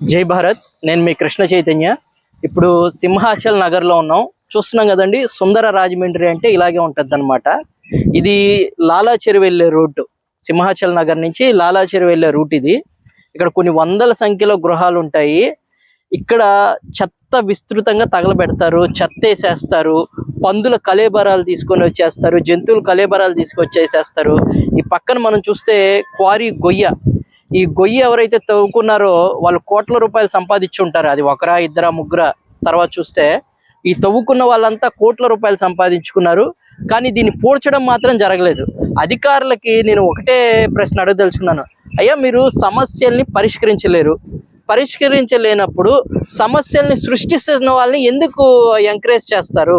జై భారత్. నేను మీ కృష్ణ చైతన్య. ఇప్పుడు సింహాచల్ నగర్లో ఉన్నాం. చూస్తున్నాం కదండి సుందర రాజమండ్రి అంటే ఇలాగే ఉంటుంది అనమాట ఇది లాలాచెరు వెళ్ళే రూట్. సింహాచల్ నగర్ నుంచి లాలాచెరు వెళ్ళే రూట్ ఇది. ఇక్కడ కొన్ని వందల సంఖ్యలో గృహాలు ఉంటాయి. ఇక్కడ చెత్త విస్తృతంగా తగలబెడతారు చెత్త వేసేస్తారు పందుల కలేబరాలు తీసుకొని వచ్చేస్తారు జంతువుల కలేబరాలు తీసుకొచ్చేసేస్తారు. ఈ పక్కన మనం చూస్తే క్వారీ గొయ్య. ఈ గొయ్యి ఎవరైతే తవ్వుకున్నారో వాళ్ళు కోట్ల రూపాయలు సంపాదించి ఉంటారు అది ఒకరా ఇద్దరా ముగ్గురా తర్వాత చూస్తే ఈ తవ్వుకున్న వాళ్ళంతా కోట్ల రూపాయలు సంపాదించుకున్నారు. కానీ దీన్ని పూడ్చడం మాత్రం జరగలేదు. అధికారులకి నేను ఒకటే ప్రశ్న అడగదలుచుకున్నాను. అయ్యా మీరు సమస్యల్ని పరిష్కరించలేరు. పరిష్కరించలేనప్పుడు సమస్యల్ని సృష్టిస్తున్న వాళ్ళని ఎందుకు ఎంకరేజ్ చేస్తారు?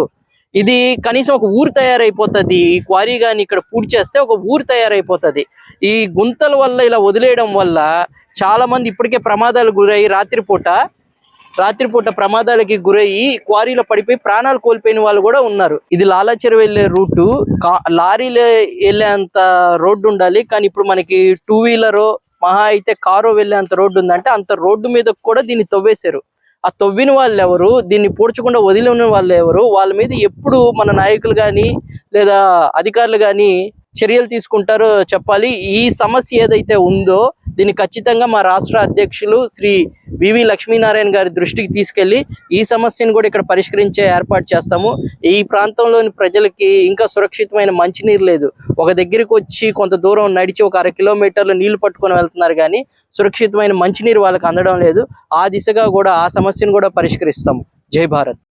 ఇది కనీసం ఒక ఊరు తయారైపోతుంది. ఈ క్వారీ కానీ ఇక్కడ పూర్తి చేస్తే ఒక ఊరు తయారైపోతుంది. ఈ గుంతల వల్ల ఇలా వదిలేయడం వల్ల చాలా మంది ఇప్పటికే ప్రమాదాలు గురయ్యి రాత్రిపూట రాత్రిపూట ప్రమాదాలకి గురయ్యి క్వారీలో పడిపోయి ప్రాణాలు కోల్పోయిన వాళ్ళు కూడా ఉన్నారు. ఇది లాలాచెరు వెళ్ళే రూటు. కా- లారీలో వెళ్ళేంత రోడ్డు ఉండాలి. కానీ ఇప్పుడు మనకి టూ వీలరో మహా అయితే కారో వెళ్ళేంత రోడ్డు ఉందంటే అంత రోడ్డు మీద కూడా దీన్ని తవ్వేశారు. ఆ తవ్విన వాళ్ళు ఎవరు దీన్ని పూడ్చకుండా వదిలిన వాళ్ళు ఎవరు వాళ్ళ మీద ఎప్పుడు మన నాయకులు కానీ లేదా అధికారులు కానీ చర్యలు తీసుకుంటారో చెప్పాలి. ఈ సమస్య ఏదైతే ఉందో దీన్ని ఖచ్చితంగా మా రాష్ట్ర అధ్యక్షులు శ్రీ వివి లక్ష్మీనారాయణ గారి దృష్టికి తీసుకెళ్ళి ఈ సమస్యను కూడా ఇక్కడ పరిష్కరించే ఏర్పాటు చేస్తాము. ఈ ప్రాంతంలోని ప్రజలకి ఇంకా సురక్షితమైన మంచినీరు లేదు. ఒక దగ్గరికి వచ్చి కొంత దూరం నడిచి ఒక అర కిలోమీటర్లు నీళ్ళు పట్టుకొని వెళ్తున్నారు కానీ సురక్షితమైన మంచినీరు వాళ్ళకి అందడం లేదు. ఆ దిశగా కూడా ఆ సమస్యను కూడా పరిష్కరిస్తాము. జై భారత్.